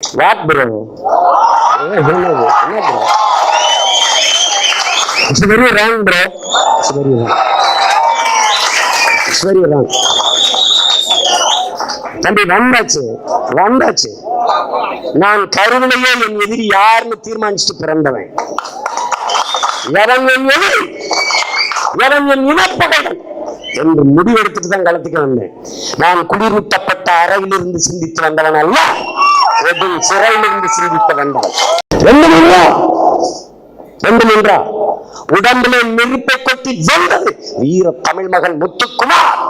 What bro என்ன bro it's very wrong bro it's very wrong it's very wrong தம்பி வந்தாச்சு. வந்தாச்சு. நான் கருவிலேயே என் எதிரி யாருன்னு தீர்மானிச்சுட்டு பிறந்தவன். எவன் என் எதிரி? எவன் என் இனப்பகைவன் என்று முடிவெடுத்துட்டு தான் களத்துக்கு வந்தேன். நான் குளிரூட்டப்பட்ட அறையிலிருந்து சிந்தித்து வந்தவன் அல்ல. எதும் சிறையிலிருந்து சிந்தித்து வந்தவன் ரெண்டு நின்றா ரெண்டு நின்றா உடம்பிலே நெருப்பை கொட்டி வென்றது வீர தமிழ் மகன் முத்துக்குமார்.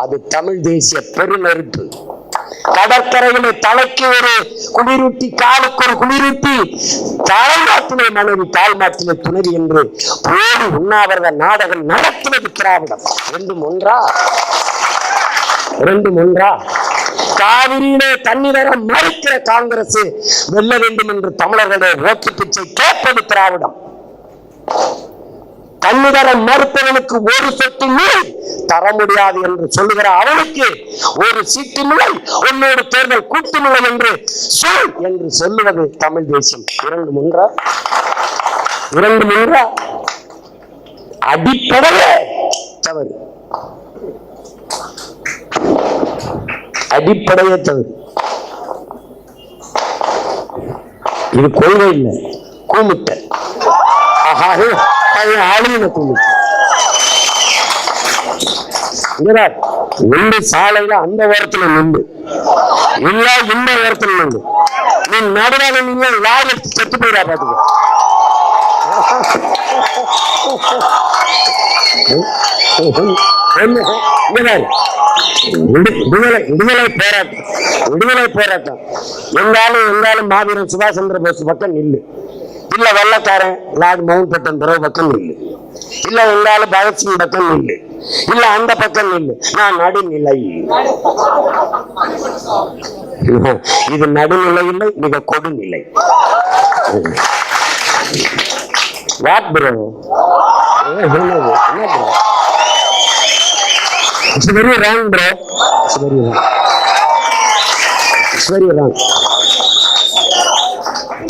அது தமிழ் தேசிய பெருநெருப்பு. கடற்கரையிலே தலைக்கு ஒரு குளிரூட்டி காலுக்கு ஒரு குளிரூட்டி தலைமாட்டிலே மனைவி தாய்மாட்டிலே துணைவி என்று போடி உண்ணாவிரத நாடகம் நடத்தினது திராவிடம். ரெண்டும் ஒன்றா? ரெண்டு ஒன்றா? காவிரியிலே தண்ணீரை மறுக்கிற காங்கிரஸ் வெல்ல வேண்டும் என்று தமிழர்களுடைய ஓட்டு பிச்சை கேட்பது திராவிடம். தன்னிதர மறுப்பவனுக்கு ஒரு சொட்டு நீர் தர முடியாது என்று சொல்லுகிற அவனுக்கு ஒரு சீட்டு நிலை உன்னோடு தேர்தல் கூட்டு நிலை என்று சொல் என்று சொல்லுவது தமிழ் தேசம். இரண்டு முன்றா இரண்டு முன்றா அடிப்படையே தவறு. அடிப்படையே இது கொள்கை இல்லை. கூமுட்டை ஆஹா கூமுட்டை நின்று சாலையில அந்த ஓரத்துல நின்று இல்ல இந்த ஓரத்துல நின்று நீ நடுவாக நீங்க லாரி செத்து போயிடா பாத்துக்க என்ன? இங்க பாரு. விடு- விடுதலை விடுதலை போராட்டம். விடுதலை போராட்டம் எங்காலும் எங்காலும் மாவீரன் சுபாஷ் சந்திர போஸ் பக்கம் நில்லு இல்ல வெள்ளக்காரன் லார்ட் மவுண்ட் பட்டன் துறை பக்கம் நில்லு. இல்ல எங்காலும் பகத்சிங் பக்கம் நில்லு. இல்ல அந்த பக்கம் நில்லு. நான் நடுநிலை. இது நடுநிலை இல்லை மிக கொடுநிலை. வாட் ப்ரோ என்னது என்ன bro it's very wrong bro it's very wrong it's very wrong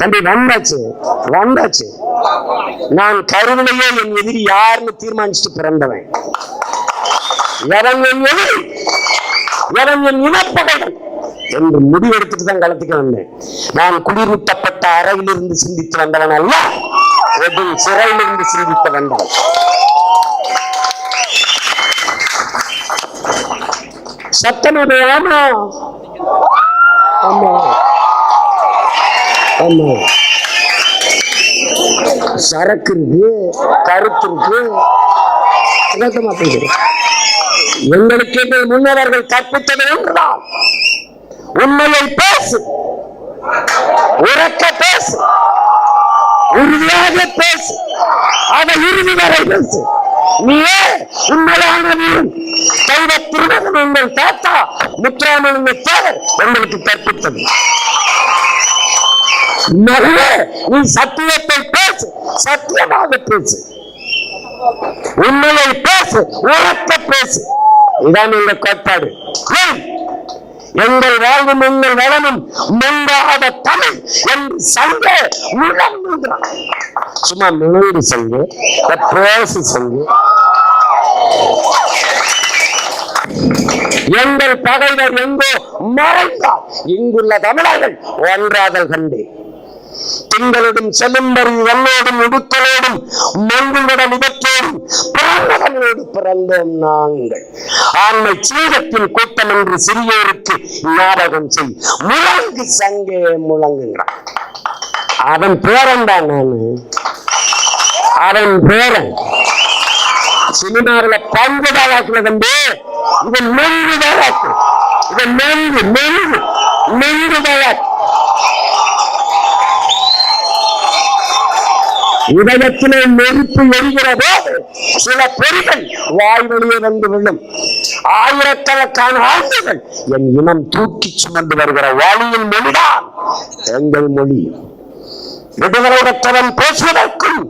தம்பி வந்தாச்சு. வந்தாச்சு. நான் கருவிலேயே என் எதிரி யாருன்னு தீர்மானிச்சுட்டு பிறந்தவன். எவன் என் எதிரி எவன் என் இனப்பகைவன் என்று முடிவெடுத்துட்டு தான் களத்துக்கு வந்தேன். நான் குளிரூட்டப்பட்ட அறையிலிருந்து சிந்தித்து வந்தவன் அல்ல. எதும் சிறையிலிருந்து சிந்திக்க வந்தவன் சத்தனுடைய ஆமா. ஆமா. ஆமா. சரக்கு இருக்கு கருத்து இருக்கு. மாட்டேங்குது எங்களுக்கு எங்கள் முன்னவர்கள் கற்பித்தது ஒன்றுதான். உண்மையை பேசு. உறக்க பேசு. உறுதியாக பேசு. அதை இறுதி வரை பேசு. நீயே உண்மையான தெய்வ திருமகன் உங்கள் தாத்தா முத்துராமலிங்க தேவர் உங்களுக்கு கற்பித்தது மகளே நீ சத்தியத்தை பேசு. சத்தியமாக பேசு. உண்மையை பேசு. உரத்த பேசு. இதான் இந்த கோட்பாடு. எங்கள் வாழ்வும் எங்கள் நலனும் மங்காத தமிழ் என்று சங்க முழங்குகிறான் சும்மா முழங்கு சங்கு பேசு சங்கு எங்கள் பகைவர் எங்கோ மறைந்தார் இங்குள்ள தமிழர்கள் ஒன்றாதல் கண்டேன் திங்களோடும் செல்லும்பரி வல்லோடும் உடுத்தலோடும் மங்குவிட நிபத்தோடும் பிறந்தவனோடு பிறந்தோம் நாங்கள். ஆண்மை சீகத்தின் கூட்டம் என்று சிறியோருக்கு ஞாபகம் செய். முழங்கு சங்கே முழங்குகிறான். அவன் பேரன் தான் நானு? அவன் பேரன். சினிமாவில் பங்கு தாளாக்குல தம்பி. இது மெங்கு தாளாக்கு இது மெங்கு மெங்கு மெங்கு தாளாக்கு இதயத்திலே நெருப்பு எரிகிறதோ சில பொறிகள் வாய் வழியே வந்து விழும் ஆயிரக்கணக்கான ஆண்டுகள் என் இனம் தூக்கி சுமந்து வருகிற வாழியின் மொழிதான் எங்கள் மொழி. விடுதலை பேசுவதற்கும்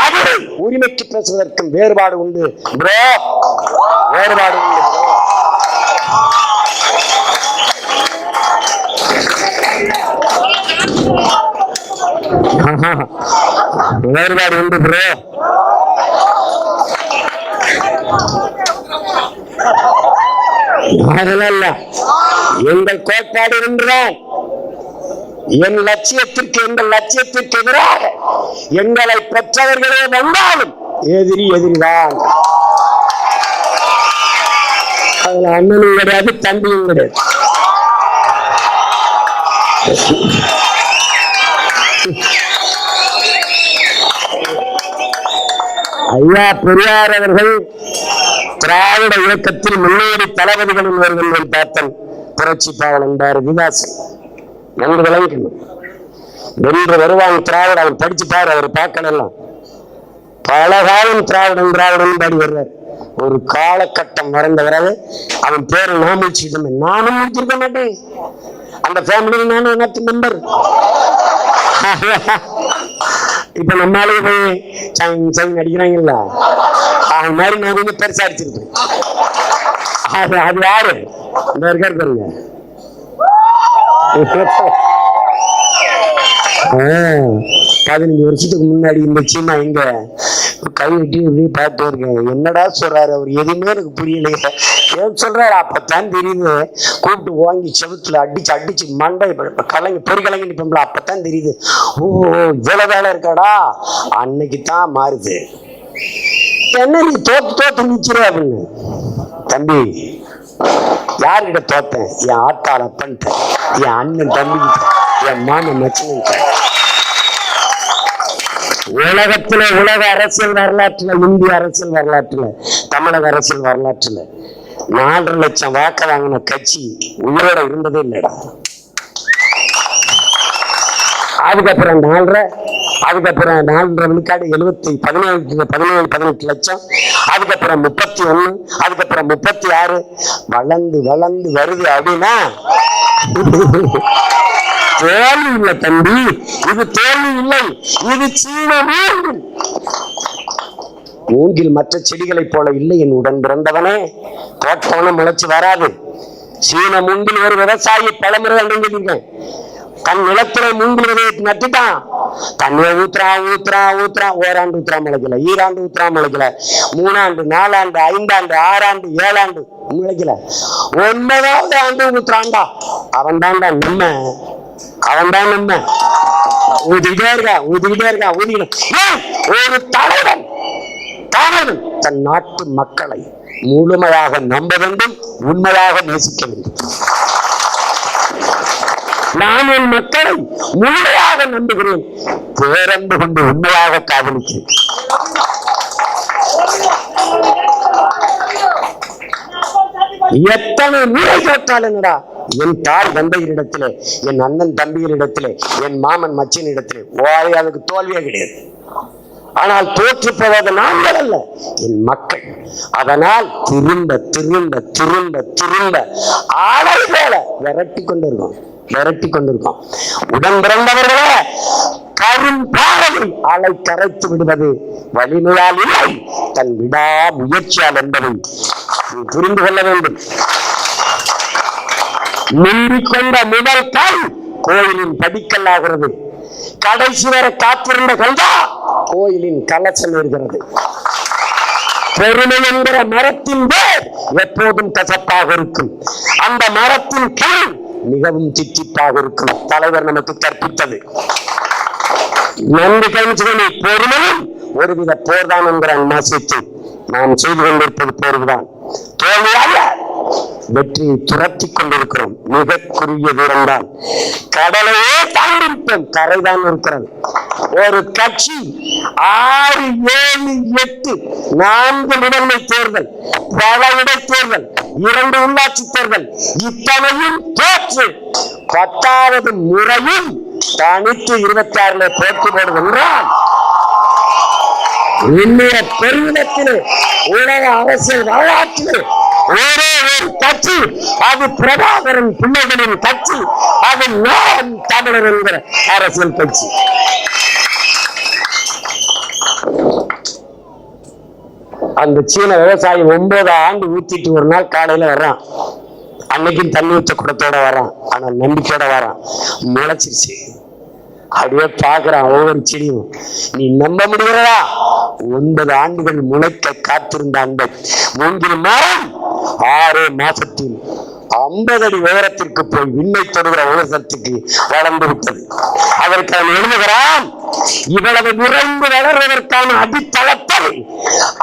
அவரை உரிமைக்கு பேசுவதற்கும் வேறுபாடு உண்டு. ப்ரோ வேறுபாடு உண்டு ப்ரோ. வேறுபாடு உண்டு ப்ரோ அதெல்லாம் இல்ல எங்கள் கோட்பாடு என்றால் என் லட்சியத்திற்கு எங்கள் லட்சியத்திற்கு எதிராக எங்களை பெற்றவர்களே வந்தாலும் எதிரி எதிரிதான். அதுல அண்ணனும் கிடையாது தம்பியும் கிடையாது. ஐயா பெரியார் அவர்கள் திராவிட இயக்கத்தில் முன்னேறி தளபதிகளில் வருகின்ற பார்த்தன் புரட்சி பாவன் பாரதி விகாசன் நன்கு விளங்கணும் வென்று வருவாங்க திராவிட அவர் படிச்சு பாரு அவர் பார்க்கலாம் பல காலம் திராவிடன் திராவிடன் பாடி வர்றார் ஒரு காலகட்டம் மறந்த பிறகு அவன் பேர் நான் முடிச்சுக்கிட்டோம் நானும் முடிச்சிருக்க மாட்டேன். அந்த ஃபேமிலியில் நானும் எனக்கு மெம்பர் இப்ப நம்மளால போய் சைன் சைன் அடிக்கிறாங்கல்ல? அது மாதிரி நான் கொஞ்சம் பெருசா அடிச்சிருக்கேன். அது அது யாரு? இந்த இருக்காரு பாருங்க. பதினஞ்சு வருஷத்துக்கு முன்னாடி இந்த சீமா எங்க? கை வெட்டி இப்படி பார்த்துட்டே இருக்கேன் என்னடா சொல்றாரு அவர்? எதுவுமே எனக்கு புரியலையே. ஏன் சொல்றாரு? அப்பத்தான் தெரியுது. கூப்பிட்டு வாங்கி செவுத்துல அடிச்சு அடிச்சு மண்டை கலங்கி பொறி கலங்கி நிற்போம்ல அப்பத்தான் தெரியுது. ஓ இவ்வளவு வேலை இருக்காடா? அன்னைக்கு தான் மாறுது. என்ன நீ தோத்து தோத்து நிக்கிற அப்படின்னு? தம்பி யார்கிட்ட தோத்தேன்? என் ஆத்தாள் அப்பன்ட்ட என் அண்ணன் தம்பிக்கிட்ட என் மாமன் மச்சன்கிட்ட உலகத்துல உலக அரசியல் வரலாற்றுல இந்திய அரசியல் வரலாற்றுல தமிழக அரசியல் வரலாற்றுல நாலரை லட்சம் வாக்க வாங்கின கட்சி உயிரோட இருந்ததே இல்லைடா. அதுக்கப்புறம் நாலரை அதுக்கப்புறம் நான்கு விழுக்காடு எழுபத்தி பதினேழு பதினேழு பதினெட்டு லட்சம். அதுக்கப்புறம் முப்பத்தி ஒண்ணு அதுக்கப்புறம் முப்பத்தி ஆறு வளர்ந்து வளர்ந்து வருது அப்படின்னா தோல்வி இல்லை தம்பி. இது தோல்வி இல்லை. இது சீன மூங்கில் மூங்கில் மற்ற செடிகளைப் போல இல்லை என் உடன் பிறந்தவனே. தோட்டவனும் முளைச்சு வராது. சீன மூங்கில் ஒரு விவசாயி பழமுறை சொல்லியிருக்கேன் தன் நிலத்துல மூங்கில் விதையை நட்டுட்டான். தண்ணியை ஊத்துறா ஊத்துறா ஊத்துறா. ஓராண்டு ஊத்துறா முளைக்கல ஈராண்டு ஊத்துறா முளைக்கல மூணாண்டு நாலாண்டு ஐந்தாண்டு ஆறாண்டு ஏழாண்டு முளைக்கல. ஒன்பதாவது ஆண்டு ஊத்துறான்டா. அவன் தான்டா நம்ம. அவன் தான் நம்ம. ஊதிக்கிட்டே இருக்கா ஊதிக்கிட்டே இருக்கா ஊதிக்கிட்டு ஒரு தலைவன் தலைவன் தன் நாட்டு மக்களை முழுமையாக நம்ப வேண்டும் உண்மையாக நேசிக்க வேண்டும் நான் என் மக்களை உண்மையாக நம்புகிறேன். பேரன்பு கொண்டு உண்மையாக காதலிக்கிறேன். எத்தனை முறை கேட்டால் என்னடா என் தாய் தந்தையரிடத்திலே என் அண்ணன் தம்பியரிடத்திலே என் மாமன் மச்சினிடத்திலே ஓய் அதுக்கு தோல்வியே கிடையாது. ஆனால் தோற்று போவது நாங்கள் அல்ல என் மக்கள். அதனால் திரும்ப திரும்ப திரும்ப திரும்ப ஆடை போல விரட்டி கொண்டிருக்கோம். விரட்டி கொண்டிருக்கோம். உடன் பிறந்தவர்களே கரும்பாலையில் ஆளை கரைத்து விடுவது வலிமையால் இல்லை. தன் விடா முயற்சியால் என்பதை புரிந்து கொள்ள வேண்டும். நின்றிக்கொண்ட முதல் கல் கோயிலின் படிக்கல்லாகிறது. கடைசி வரை காத்திருந்த கல்தா கோயிலின் கலச்சல் இருக்கிறது பெருமை என்கிற மரத்தின் வேர் எப்போதும் கசப்பாக இருக்கும். அந்த மரத்தின் கீழ் மிகவும் தித்திப்பாக இருக்கும். தலைவர் நமக்கு கற்பித்தது. நன்றி கழிச்சுகளை பொறுமையும் ஒருவித போர்தான் என்கிறான் நசித்து நாம் செய்து கொண்டிருப்பது போர்வுதான். தோல்வியாக வெற்றியை துரத்தி கொண்டிருக்கிறோம். மிக குறுகிய தூரம்தான். கடலையே தாண்டிருப்போம் கரைதான் இருக்கிறது. ஒரு கட்சி ஆறு ஏழு எட்டு நான்கு முதன்மை தேர்தல் பல இடைத்தேர்தல் இரண்டு உள்ளாட்சி தேர்தல் இத்தனையும் தோற்று பத்தாவது முறையும் தனித்து இருபத்தி ஆறுல போட்டி போடுகின்றான். இன்னைய பெருமிதத்திலே உலக அரசியல் வரலாற்றிலே ஒரே ஒரு கட்சி அது பிரபாகரன் பிள்ளைகளின் கட்சி அது நான் தமிழர் என்கிற அரசியல் கட்சி. அந்த சீன விவசாயி ஒன்பது ஆண்டு ஊத்திட்டு ஒரு நாள் காலையில வர்றான். அன்னைக்கும் தண்ணி ஊத்த குடத்தோட வரான் ஆனா நம்பிக்கையோட வரான் முளைச்சிருச்சு. அப்படியே பார்க்கறான் ஒவ்வொரு செடியும். நீ நம்ப முடிகிறதா? ஒன்பது ஆண்டுகள் முளைக்க காத்திருந்த அந்த மூங்கில் மரம் ஆறு மாசத்தில் ஐம்பது அடி உயரத்திற்கு போய் விண்ணை தொடுகிற உயரத்திற்கு வளர்ந்து விட்டது. அதற்கு அவன் எழுதுகிறான் இவ்வளவு நிறைந்து வளர்வதற்கான அடித்தளத்தை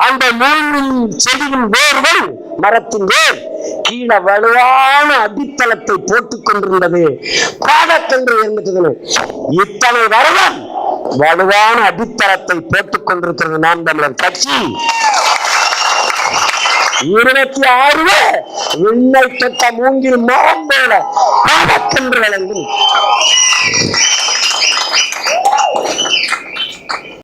அந்த நூலின் செடியின் வேர்கள் மரத்தின் வேர் கீழே வலுவான அடித்தளத்தை போட்டுக் கொண்டிருந்தது. பாடக்கன்று இருந்துட்டது இத்தனை வருடம் வலுவான அடித்தளத்தை போட்டுக் கொண்டிருக்கிறது நாம் தமிழர் கட்சி. இருபத்தி ஆறு விண்ணை தொட்ட மூங்கில் மரம் போல பாடக்கன்று வழங்கும்